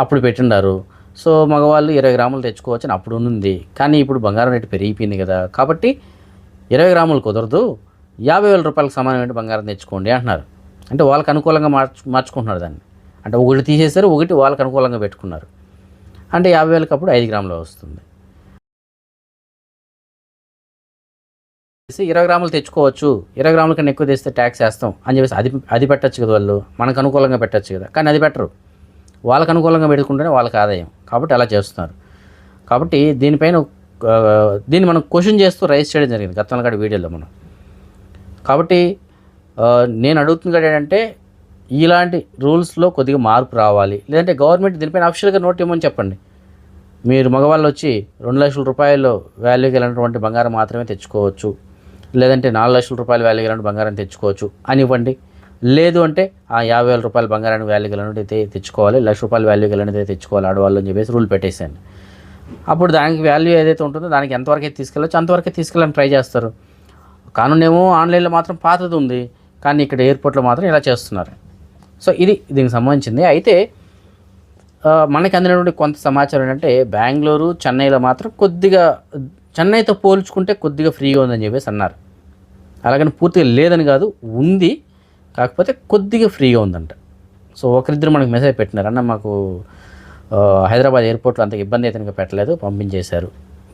అప్పుడు పెట్టిండారు. సో మగవాళ్ళు ఇరవై గ్రాములు తెచ్చుకోవచ్చు అని అప్పుడు ఉంది. కానీ ఇప్పుడు బంగారం రేటు పెరిగిపోయింది కదా. కాబట్టి ఇరవై గ్రాములు కుదరదు. యాభై వేల రూపాయలకు సమానమైన బంగారం తెచ్చుకోండి అంటున్నారు. అంటే వాళ్ళకి అనుకూలంగా మార్చు మార్చుకుంటున్నారు దాన్ని. అంటే ఒకటి తీసేశారు ఒకటి వాళ్ళకి అనుకూలంగా పెట్టుకున్నారు. అంటే యాభై వేలకు అప్పుడు ఐదు గ్రాములు వస్తుంది. ఇరవై గ్రాములు తెచ్చుకోవచ్చు. ఇరవై గ్రాముల కన్నా ఎక్కువ తెస్తే ట్యాక్స్ వేస్తాం అని చెప్పేసి అది అది పెట్టచ్చు కదా వాళ్ళు. మనకు అనుకూలంగా పెట్టచ్చు కదా. కానీ అది పెట్టరు వాళ్ళకు అనుకూలంగా పెట్టుకుంటేనే వాళ్ళకి ఆదాయం. కాబట్టి అలా చేస్తున్నారు. కాబట్టి దీనిపైన దీన్ని మనం క్వశ్చన్ చేస్తూ రైస్ చేయడం జరిగింది గతంలో కాడ వీడియోలో మనం. కాబట్టి నేను అడుగుతున్న ఏంటంటే ఇలాంటి రూల్స్లో కొద్దిగా మార్పు రావాలి. లేదంటే గవర్నమెంట్ దీనిపైన అఫిషియల్గా నోట్ ఇవ్వమని చెప్పండి. మీరు మగవాళ్ళు వచ్చి రెండు లక్షల రూపాయలు వాల్యూ కలిగినటువంటి బంగారం మాత్రమే తెచ్చుకోవచ్చు. లేదంటే నాలుగు లక్షల రూపాయల వాల్యూ కలిగిన బంగారం తెచ్చుకోవచ్చు అని ఇవ్వండి. లేదు అంటే ఆ యాభై వేల రూపాయల బంగారానికి వాల్యూ కలిగినది అయితే తెచ్చుకోవాలి. లక్ష రూపాయల వాల్యూ కలిగినది తెచ్చుకోవాలి ఆడవాళ్ళు అని చెప్పేసి రూల్ పెట్టేశాను అప్పుడు దానికి వాల్యూ ఏదైతే ఉంటుందో దానికి ఎంతవరకు అయితే తీసుకెళ్ళచ్చు అంతవరకే తీసుకెళ్ళని ట్రై చేస్తారు. కానునేమో ఆన్లైన్లో మాత్రం పాతది ఉంది. కానీ ఇక్కడ ఎయిర్పోర్ట్లో మాత్రం ఇలా చేస్తున్నారు. సో ఇది దీనికి సంబంధించింది. అయితే మనకి అందినటువంటి కొంత సమాచారం ఏంటంటే బెంగళూరు చెన్నైలో మాత్రం కొద్దిగా చెన్నైతో పోల్చుకుంటే కొద్దిగా ఫ్రీగా ఉందని చెప్పేసి అన్నారు. అలాగని పూర్తిగా లేదని కాదు ఉంది. కాకపోతే కొద్దిగా ఫ్రీగా ఉందంట. సో ఒకరిద్దరు మనకు మెసేజ్ పెట్టినారు. అన్న మాకు హైదరాబాద్ ఎయిర్పోర్ట్లో అంత ఇబ్బంది అయితే పెట్టలేదు పంపించేశారు.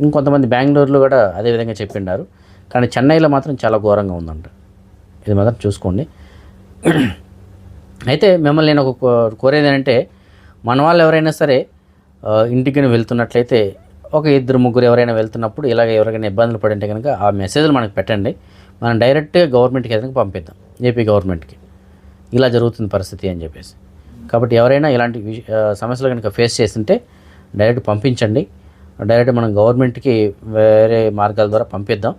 ఇంకొంతమంది బెంగళూరులో కూడా అదే విధంగా చెప్పిండారు. కానీ చెన్నైలో మాత్రం చాలా ఘోరంగా ఉందంట. ఇది మాత్రం చూసుకోండి. అయితే మిమ్మల్ని నేను ఒక కో- కోరేది ఏంటంటే మన వాళ్ళు ఎవరైనా సరే ఇంటికి వెళ్తున్నట్లయితే ఒక ఇద్దరు ముగ్గురు ఎవరైనా వెళ్తున్నప్పుడు ఇలాగ ఎవరికైనా ఇబ్బందులు పడింటే కనుక ఆ మెసేజ్లు మనకు పెట్టండి. మనం డైరెక్ట్గా గవర్నమెంట్కి ఏదైనా పంపిద్దాం. ఏపీ గవర్నమెంట్కి. ఇలా జరుగుతుంది పరిస్థితి అని చెప్పేసి. కాబట్టి ఎవరైనా ఇలాంటి సమస్యలు కనుక ఫేస్ చేస్తుంటే డైరెక్ట్ పంపించండి. డైరెక్ట్ మనం గవర్నమెంట్కి వేరే మార్గాల ద్వారా పంపిద్దాం.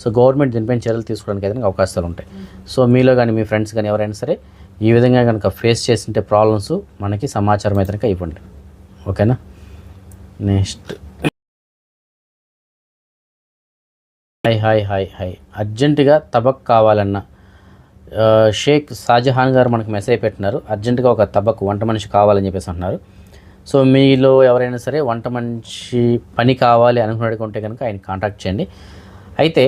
సో గవర్నమెంట్ దీనిపైన చర్యలు తీసుకోవడానికి అయితే అవకాశాలు ఉంటాయి. సో మీలో కానీ మీ ఫ్రెండ్స్ కానీ ఎవరైనా సరే ఈ విధంగా కనుక ఫేస్ చేస్తుంటే ప్రాబ్లమ్స్ మనకి సమాచారం అయితే కనుక ఇవ్వండి. ఓకేనా? Next hi hi hi hi అర్జెంటుగా తబక్ కావాలన్న షేక్ షాజహాన్ గారు మనకు మెసేజ్ పెట్టినారు. అర్జెంటుగా ఒక తబక్ వంట మనిషి కావాలని చెప్పేసి అంటున్నారు. సో మీలో ఎవరైనా సరే వంట మనిషి పని కావాలి అనుకున్నట్టు కనుక ఆయన కాంటాక్ట్ చేయండి. అయితే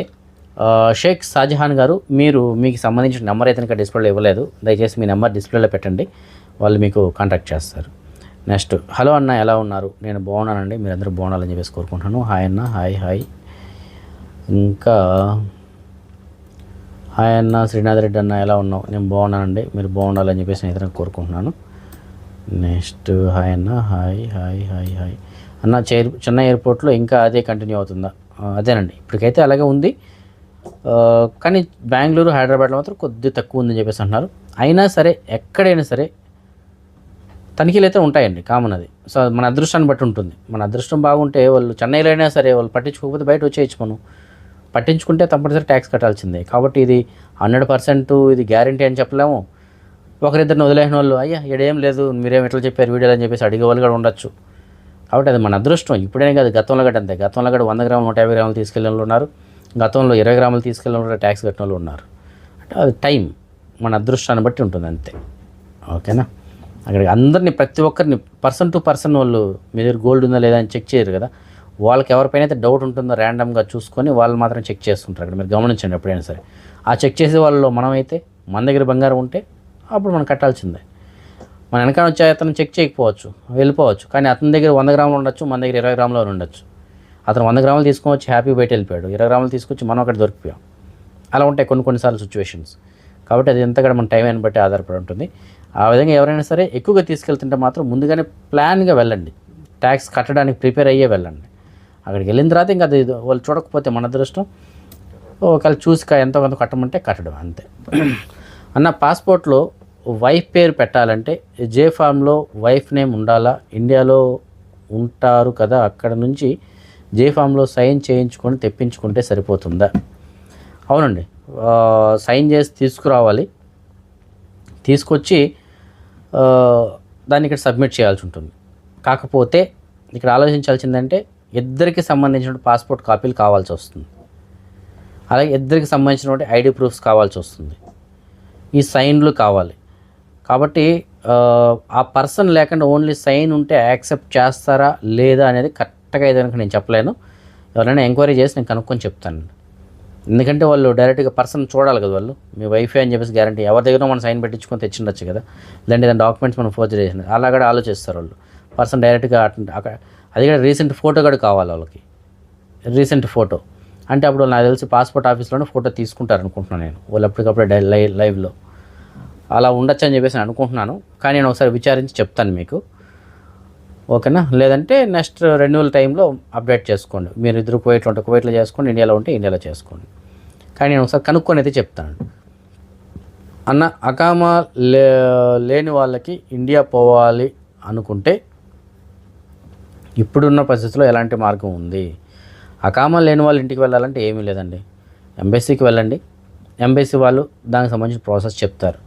షేక్ షాజహాన్ గారు మీరు మీకు సంబంధించిన నెంబర్ అయితే ఇంకా డిస్ప్లేలో ఇవ్వలేదు. దయచేసి మీ నెంబర్ డిస్ప్లేలో పెట్టండి. వాళ్ళు మీకు కాంటాక్ట్ చేస్తారు. నెక్స్ట్ హలో అన్న ఎలా ఉన్నారు? నేను బాగున్నానండి. మీరందరూ బాగున్నాలని చెప్పేసి కోరుకుంటున్నాను. హాయ్ అన్న హాయ్ హాయ్. ఇంకా హాయ్ అన్న శ్రీనాథ్ రెడ్డి అన్న ఎలా ఉన్నావు? నేను బాగున్నానండి. మీరు బాగుండాలని చెప్పేసి నేను ఇతను కోరుకుంటున్నాను. నెక్స్ట్ హాయ్ అన్న హాయ్ హాయ్ హాయ్ హాయ్. అన్న చెన్నై ఎయిర్పోర్ట్లో ఇంకా అదే కంటిన్యూ అవుతుందా? అదేనండి. ఇప్పటికైతే అలాగే ఉంది. కానీ బెంగళూరు హైదరాబాద్లో మాత్రం కొద్ది తక్కువ ఉందని చెప్పేసి అంటున్నారు. అయినా సరే ఎక్కడైనా సరే తనిఖీలు అయితే ఉంటాయండి కామన్ అది. సో మన అదృష్టాన్ని బట్టి ఉంటుంది. మన అదృష్టం బాగుంటే వాళ్ళు చెన్నైలో అయినా సరే వాళ్ళు పట్టించుకోకపోతే బయట వచ్చేయచ్చు మనం. పట్టించుకుంటే తప్పనిసరి ట్యాక్స్ కట్టాల్సిందే. కాబట్టి ఇది హండ్రెడ్ పర్సెంట్ ఇది గ్యారంటీ అని చెప్పలేము. ఒకరిద్దరిని వదిలేసిన వాళ్ళు అయ్యా ఇడేం లేదు మీరేం ఎట్లా చెప్పారు వీడియోలు అని చెప్పేసి అడిగే వాళ్ళు కూడా ఉండొచ్చు. కాబట్టి అది మన అదృష్టం. ఇప్పుడే కాదు గతంలో కూడా అంతే. గతంలో కూడా వంద గ్రాములు నూట యాభై గ్రాములు తీసుకెళ్ళిన వాళ్ళు ఉన్నారు. గతంలో ఇరవై గ్రాములు తీసుకెళ్ళిన వాళ్ళు ట్యాక్స్ కట్టిన వాళ్ళు ఉన్నారు. అంటే అది టైం మన అదృష్టాన్ని బట్టి ఉంటుంది అంతే. ఓకేనా? అక్కడ అందరినీ ప్రతి ఒక్కరిని పర్సన్ టు పర్సన్ వాళ్ళు మీ దగ్గర గోల్డ్ ఉందా లేదా అని చెక్ చేయరు కదా. వాళ్ళకి ఎవరిపైన అయితే డౌట్ ఉంటుందో ర్యాండమ్గా చూసుకొని వాళ్ళు మాత్రం చెక్ చేస్తుంటారు అక్కడ. మీరు గమనించండి ఎప్పుడైనా సరే. ఆ చెక్ చేసే వాళ్ళలో మనమైతే మన దగ్గర బంగారం ఉంటే అప్పుడు మనం కట్టాల్సిందే. మన వెనకాల వచ్చే అతను చెక్ చేయకపోవచ్చు వెళ్ళిపోవచ్చు. కానీ అతని దగ్గర వంద గ్రాములు ఉండొచ్చు మన దగ్గర ఇరవై గ్రాములు ఉండొచ్చు. అతను వంద గ్రాములు తీసుకొని వచ్చి హ్యాపీ బయట వెళ్ళిపోయాడు. ఇరవై గ్రాములు తీసుకొచ్చి మనం అక్కడ దొరికిపోయాం. అలా ఉంటాయి కొన్ని కొన్నిసార్లు సిచ్యువేషన్స్ కాబట్టి అది ఎంత కూడా మన టైం అని బట్టి ఆధారపడి ఉంటుంది. ఆ విధంగా ఎవరైనా సరే ఎక్కువగా తీసుకెళ్తుంటే మాత్రం ముందుగానే ప్లాన్గా వెళ్ళండి. ట్యాక్స్ కట్టడానికి ప్రిపేర్ అయ్యే వెళ్ళండి. అక్కడికి వెళ్ళిన తర్వాత ఇంకా అది వాళ్ళు చూడకపోతే మన అదృష్టం. ఒకవేళ చూసి ఎంతో కొంత కట్టమంటే కట్టడం అంతే. అన్న పాస్పోర్ట్లో వైఫ్ పేరు పెట్టాలంటే జే ఫామ్లో వైఫ్ నేమ్ ఉండాలా? ఇండియాలో ఉంటారు కదా అక్కడ నుంచి జే ఫామ్లో సైన్ చేయించుకొని తెప్పించుకుంటే సరిపోతుందా? అవునండి. సైన్ చేసి తీసుకురావాలి. తీసుకొచ్చి దాన్ని ఇక్కడ సబ్మిట్ చేయాల్సి ఉంటుంది. కాకపోతే ఇక్కడ ఆలోచించాల్సిందంటే ఇద్దరికి సంబంధించిన పాస్పోర్ట్ కాపీలు కావాల్సి వస్తుంది. అలాగే ఇద్దరికి సంబంధించినటువంటి ఐడి ప్రూఫ్స్ కావాల్సి వస్తుంది. ఈ సైన్లు కావాలి. కాబట్టి ఆ, పర్సన్ లేకుండా ఓన్లీ సైన్ ఉంటే యాక్సెప్ట్ చేస్తారా లేదా అనేది కరెక్ట్గా ఏదైనా నేను చెప్పలేను. ఎవరైనా ఎంక్వైరీ చేసి నేను కనుక్కొని చెప్తాను. ఎందుకంటే వాళ్ళు డైరెక్ట్గా పర్సన్ చూడాలి కదా వాళ్ళు. మీ వైఫై అని చెప్పేసి గ్యారంటీ. ఎవరి దగ్గర మనం సైన్ పెట్టించుకొని తెచ్చిండొచ్చు కదా. లేదంటే ఏదైనా డాక్యుమెంట్స్ మనం ఫోర్జరీ చేసిన అలా కూడా ఆలోచిస్తారు వాళ్ళు. పర్సన్ డైరెక్ట్గా అటు- అక్కడ అది కూడా రీసెంట్ ఫోటో కూడా కావాలి వాళ్ళకి. Recent photo. అంటే అప్పుడు నాకు తెలిసి పాస్పోర్ట్ ఆఫీస్లోనే ఫోటో తీసుకుంటారు అనుకుంటున్నాను నేను. వాళ్ళు అప్పటికప్పుడు డై లైవ్ లైవ్లో. అలా ఉండొచ్చు అని చెప్పేసి నేను అనుకుంటున్నాను. కానీ నేను ఒకసారి విచారించి చెప్తాను మీకు. ఓకేనా? లేదంటే నెక్స్ట్ రెన్యువల్ టైంలో అప్డేట్ చేసుకోండి. మీరు ఇద్దరు కువైట్లో ఉంటే కువైట్లో చేసుకోండి ఇండియాలో ఉంటే ఇండియాలో చేసుకోండి. కానీ నేను ఒకసారి కనుక్కొని అయితే చెప్తాను. అన్న అకామా లే లేని వాళ్ళకి ఇండియా పోవాలి అనుకుంటే ఇప్పుడున్న పరిస్థితిలో ఎలాంటి మార్గం ఉంది? అకామా లేని వాళ్ళు ఇంటికి వెళ్ళాలంటే ఏమీ లేదండి. ఎంబెస్సీకి వెళ్ళండి. ఎంబెస్సీ వాళ్ళు దానికి సంబంధించిన ప్రాసెస్ చెప్తారు.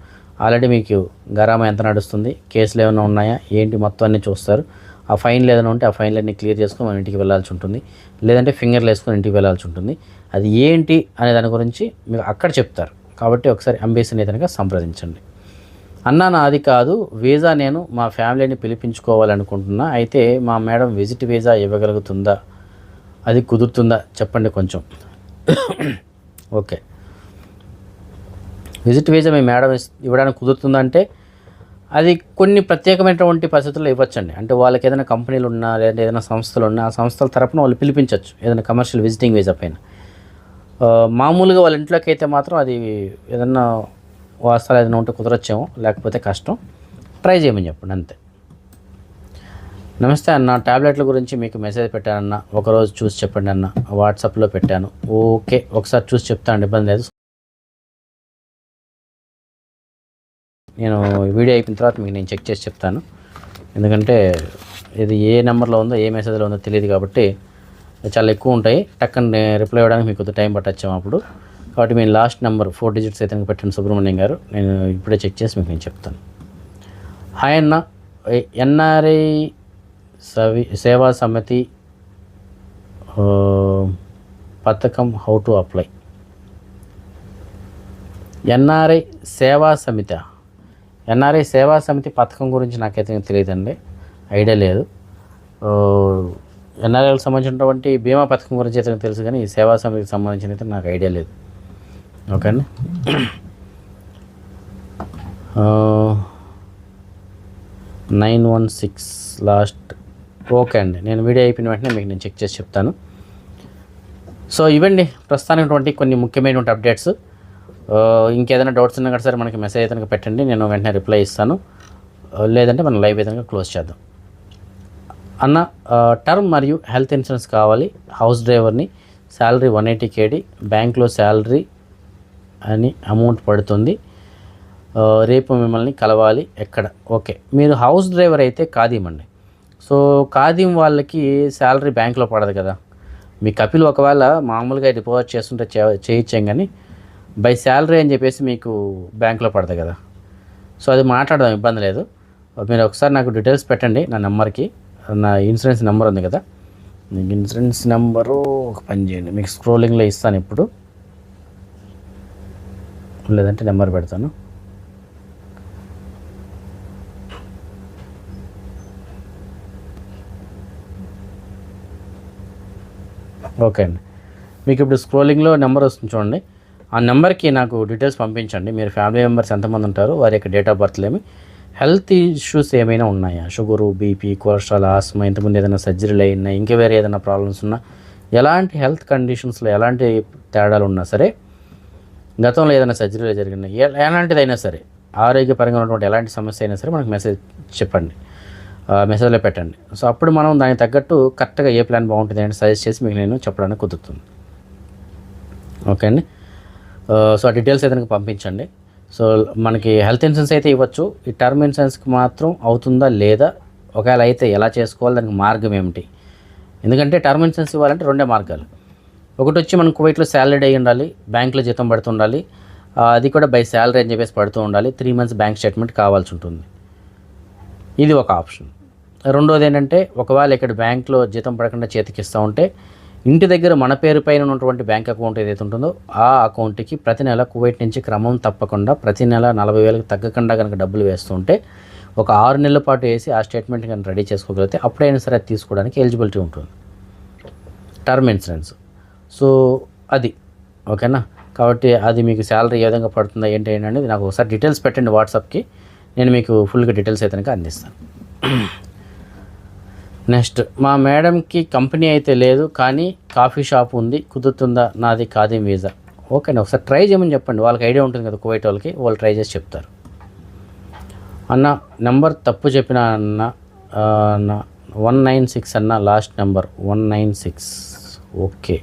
ఆల్రెడీ మీకు గరామా ఎంత నడుస్తుంది? కేసులు ఏమైనా ఉన్నాయా? ఏంటి మొత్తం అన్నీ చూస్తారు. ఆ ఫైన్లు ఏదైనా ఉంటే ఆ ఫైన్లన్నీ క్లియర్ చేసుకుని మనం ఇంటికి వెళ్ళాల్సి ఉంటుంది. లేదంటే ఫింగర్లు వేసుకొని ఇంటికి వెళ్ళాల్సి ఉంటుంది. అది ఏంటి అనే దాని గురించి మీకు అక్కడ చెప్తారు. కాబట్టి ఒకసారి ఎంబెస్సీని ఏదైనా సంప్రదించండి. అన్నా నాది కాదు. వీసా నేను మా ఫ్యామిలీని పిలిపించుకోవాలనుకుంటున్నా. అయితే మా మేడం విజిట్ వీసా ఇవ్వగలుగుతుందా? అది కుదురుతుందా? చెప్పండి కొంచెం. ఓకే. విజిట్ వీసా మీ మేడం ఇవ్వడానికి కుదురుతుందంటే అది కొన్ని ప్రత్యేకమైనటువంటి పరిస్థితుల్లో ఇవ్వచ్చండి. అంటే వాళ్ళకి ఏదైనా కంపెనీలు ఉన్నా లేదంటే ఏదైనా సంస్థలు ఉన్నా ఆ సంస్థల తరపున వాళ్ళు పిలిపించవచ్చు ఏదైనా కమర్షియల్ విజిటింగ్ వీసా పైన. మామూలుగా వాళ్ళ ఇంట్లోకి అయితే మాత్రం అది ఏదన్నా వాస్తవాలు ఏదైనా ఉంటే కుదరచ్చేమో లేకపోతే కష్టం. ట్రై చేయమని చెప్పండి అంతే. నమస్తే అన్న ట్యాబ్లెట్ల గురించి మీకు మెసేజ్ పెట్టానన్న ఒకరోజు చూసి చెప్పండి అన్న వాట్సాప్లో పెట్టాను. ఓకే ఒకసారి చూసి చెప్తాను ఇబ్బంది లేదు. నేను వీడియో అయిపోయిన తర్వాత మీకు నేను చెక్ చేసి చెప్తాను. ఎందుకంటే ఇది ఏ నెంబర్లో ఉందో ఏ మెసేజ్లో ఉందో తెలియదు కాబట్టి చాలా ఎక్కువ ఉంటాయి. టక్కన రిప్లై ఇవ్వడానికి మీకు కొద్దిగా టైం పట్టచ్చాము అప్పుడు. కాబట్టి మేము లాస్ట్ నెంబర్ ఫోర్ డిజిట్స్ అయితే పెట్టండి సుబ్రహ్మణ్యం గారు. నేను ఇప్పుడే చెక్ చేసి మీకు నేను చెప్తాను. హాయ్ అన్న. ఎన్ఆర్ఐ సవి సేవా సమితి పథకం హౌ టు అప్లై? ఎన్ఆర్ఐ సేవా సమితి. ఎన్ఆర్ఐ సేవా సమితి పథకం గురించి నాకైతే తెలియదండి. ఐడియా లేదు. ఎన్ఆర్ఐలకు సంబంధించినటువంటి బీమా పథకం గురించి అయితే తెలుసు కానీ ఈ సేవా సమితికి సంబంధించిన అయితే నాకు ఐడియా లేదు. ఓకే అండి nine one six last. Okay అండి. నేను వీడియో అయిపోయిన వెంటనే మీకు నేను చెక్ చేసి చెప్తాను. సో ఇవండి. ప్రస్తుతానికి కొన్ని ముఖ్యమైనటువంటి అప్డేట్స్. ఇంకేదైనా డౌట్స్ ఉన్నా కదా సరే మనకి మెసేజ్ అయితే పెట్టండి. నేను వెంటనే రిప్లై ఇస్తాను. లేదంటే మనం లైవ్ ఏదైనా క్లోజ్ చేద్దాం. అన్న టర్మ్ మరియు హెల్త్ ఇన్సూరెన్స్ కావాలి. హౌస్ డ్రైవర్ని శాలరీ వన్ ఎయిటీ కేడి బ్యాంక్లో శాలరీ అని అమౌంట్ పడుతుంది. రేపు మిమ్మల్ని కలవాలి ఎక్కడ? ఓకే. మీరు హౌస్ డ్రైవర్ అయితే కాదీమండి సో కాదీం వాళ్ళకి శాలరీ బ్యాంక్లో పడదు కదా. మీ కపిల్ ఒకవేళ మామూలుగా డిపాజిట్ చేస్తుంటే చే చేయించాం కానీ బై శాలరీ అని చెప్పేసి మీకు బ్యాంక్లో పడదు కదా. సో అది మాట్లాడదాం ఇబ్బంది లేదు. మీరు ఒకసారి నాకు డీటెయిల్స్ పెట్టండి నా నెంబర్కి. నా ఇన్సూరెన్స్ నెంబర్ ఉంది కదా. మీకు ఇన్సూరెన్స్ నెంబరు ఒక పని చేయండి. మీకు స్క్రోలింగ్లో ఇస్తాను ఇప్పుడు. లేదంటే నెంబర్ పెడతాను. ఓకే అండి. మీకు ఇప్పుడు స్క్రోలింగ్లో నెంబర్ వస్తుంది చూడండి. ఆ నెంబర్కి నాకు డీటెయిల్స్ పంపించండి. మీరు ఫ్యామిలీ మెంబర్స్ ఎంతమంది ఉంటారో వారి యొక్క డేట్ ఆఫ్ బర్త్లు ఏమి హెల్త్ ఇష్యూస్ ఏమైనా ఉన్నాయా? షుగరు బీపీ కొలెస్ట్రాల్ ఆస్మా ఇంతకుముందు ఏదైనా సర్జరీలు అయినా ఇంకా వేరే ఏదైనా ప్రాబ్లమ్స్ ఉన్నా ఎలాంటి హెల్త్ కండిషన్స్లో ఎలాంటి తేడాలు ఉన్నా సరే గతంలో ఏదైనా సర్జరీలు జరిగినా ఎలాంటిదైనా సరే ఆరోగ్యపరంగా ఉన్నటువంటి ఎలాంటి సమస్య అయినా సరే మనకు మెసేజ్ చెప్పండి. మెసేజ్లో పెట్టండి. సో అప్పుడు మనం దానికి తగ్గట్టు కరెక్ట్గా ఏ ప్లాన్ బాగుంటుంది అని సజెస్ట్ చేసి మీకు నేను చెప్పడానికి కుదురుతుంది. ఓకే అండి? సో ఆ డీటెయిల్స్ అయితే నాకు పంపించండి. సో మనకి హెల్త్ ఇన్సూరెన్స్ అయితే ఇవ్వచ్చు. ఈ టర్మ్ ఇన్సూరెన్స్కి మాత్రం అవుతుందా లేదా? ఒకవేళ అయితే ఎలా చేసుకోవాలి? దానికి మార్గం ఏమిటి? ఎందుకంటే టర్మ్ ఇన్సూరెన్స్ ఇవ్వాలంటే రెండే మార్గాలు. ఒకటి వచ్చి మనం కువైట్లో శాలరీ అయి ఉండాలి బ్యాంక్లో జీతం పడుతూ ఉండాలి. అది కూడా బై శాలరీ అని చెప్పేసి పడుతూ ఉండాలి. త్రీ మంత్స్ బ్యాంక్ స్టేట్మెంట్ కావాల్సి ఉంటుంది. ఇది ఒక ఆప్షన్ రెండోది ఏంటంటే ఒకవేళ ఇక్కడ బ్యాంక్లో జీతం పడకుండా చేతికి ఇస్తూ ఉంటే ఇంటి దగ్గర మన పేరు పైన ఉన్నటువంటి బ్యాంక్ అకౌంట్ ఏదైతే ఉంటుందో ఆ అకౌంట్కి ప్రతి నెల కువైట్ నుంచి క్రమం తప్పకుండా ప్రతి నెల నలభై వేలకు తగ్గకుండా కనుక డబ్బులు వేస్తుంటే ఒక ఆరు నెలల పాటు వేసి ఆ స్టేట్మెంట్ కనుక రెడీ చేసుకోగలిగితే అప్పుడైనా సరే అది తీసుకోవడానికి ఎలిజిబిలిటీ ఉంటుంది. Term insurance. సో అది. ఓకేనా? కాబట్టి అది మీకు శాలరీ ఏ విధంగా పడుతుందా ఏంటి ఏంటి అనేది నాకు ఒకసారి డీటెయిల్స్ పెట్టండి వాట్సాప్కి. నేను మీకు ఫుల్గా డీటెయిల్స్ అయితే కనుక అందిస్తాను. నెక్స్ట్ మా మేడంకి కంపెనీ అయితే లేదు కానీ కాఫీ షాప్ ఉంది కుదురుతుందా నాది కాదేం వీజా ఓకే అండి ఒకసారి ట్రై చేయమని చెప్పండి వాళ్ళకి ఐడియా ఉంటుంది కదా కువైట్ వాళ్ళకి వాళ్ళు ట్రై చేసి చెప్తారు. అన్న నెంబర్ తప్పు చెప్పిన అన్న అన్న వన్ నైన్ సిక్స్ అన్న last number one nine six. Okay.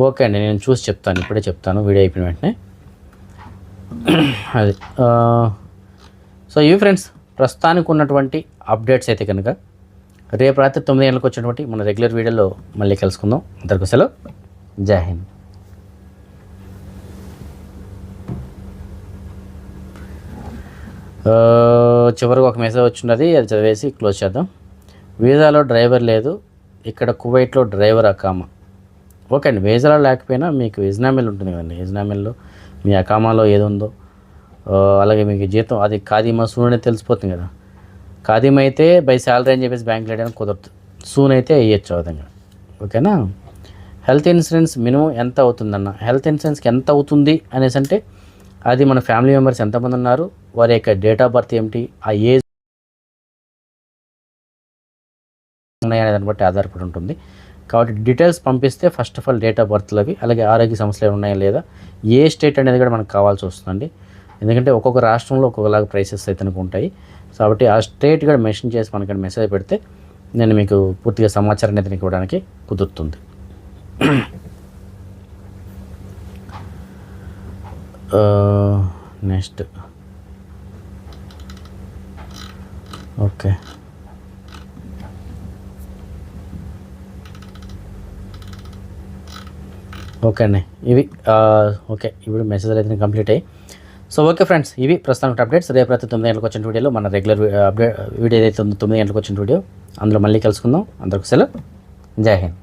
Okay అండి నేను చూసి చెప్తాను ఇప్పుడే చెప్తాను వీడియో అయిపోయిన వెంటనే. అది సో ఇవి ఫ్రెండ్స్ ప్రస్తుతానికి ఉన్నటువంటి అప్డేట్స్ అయితే కనుక రేపు రాత్రి తొమ్మిది గంటలకు వచ్చినటువంటి మన రెగ్యులర్ వీడియోలో మళ్ళీ కలుసుకుందాం. అందరికీ సెలవు. జై హింద్. చివరికి ఒక మెసేజ్ వచ్చినది అది చదివేసి క్లోజ్ చేద్దాం. వీసాలో డ్రైవర్ లేదు ఇక్కడ కువైట్లో డ్రైవర్ అకామా. ఓకే అండి వీసాలో లేకపోయినా మీకు ఇజ్నామిల్ ఉంటుంది కదండి. ఇజ్నామిల్లో మీ అకామాలో ఏది ఉందో అలాగే మీకు జీతం అది ఖాదీమా సూన్ అనేది తెలిసిపోతుంది కదా. ఖాదీమా అయితే బై శాలరీ అని చెప్పేసి బ్యాంక్ వేయడానికి కుదరదు. సూన్ అయితే వేయచ్చు ఆ విధంగా. ఓకేనా? హెల్త్ ఇన్సూరెన్స్ మినిమం ఎంత అవుతుందన్న హెల్త్ ఇన్సూరెన్స్కి ఎంత అవుతుంది అనేసి అంటే అది మన ఫ్యామిలీ మెంబర్స్ ఎంతమంది ఉన్నారు వారి యొక్క డేట్ ఆఫ్ బర్త్ ఏమిటి ఆ ఏజ్ ఉన్నాయనే దాన్ని బట్టి ఆధారపడి ఉంటుంది. కాబట్టి డీటెయిల్స్ పంపిస్తే first of all date of బర్త్లు అవి అలాగే ఆరోగ్య సమస్యలు ఉన్నాయా లేదా ఏ స్టేట్ అనేది కూడా మనకు కావాల్సి వస్తుందండి. ఎందుకంటే ఒక్కొక్క రాష్ట్రంలో ఒక్కొక్కలాగా ప్రైసెస్ అయితే ఉంటాయి. కాబట్టి ఆ స్ట్రేట్గా మెన్షన్ చేసి మనకి మెసేజ్ పెడితే నేను మీకు పూర్తిగా సమాచారం అనేది మీకు ఇవ్వడానికి కుదురుతుంది. నెక్స్ట్. ఓకే. ఓకే అండి. ఇవి ఓకే. ఇప్పుడు మెసేజ్ అయితే కంప్లీట్ అయ్యి సో ఓకే ఫ్రెండ్స్ ఇవి ప్రస్తుతానికి అప్డేట్స్. రేపు ప్రతి తొమ్మిది గంటలకు వచ్చిన వీడియోలో మన రెగ్యులర్ అప్డేట్ వీడియో ఏదైతే ఉందో తొమ్మిది గంటలకు వచ్చిన వీడియో అందులో మళ్ళీ కలుసుకుందాం. అందరికి సెలవు. జై హింద్.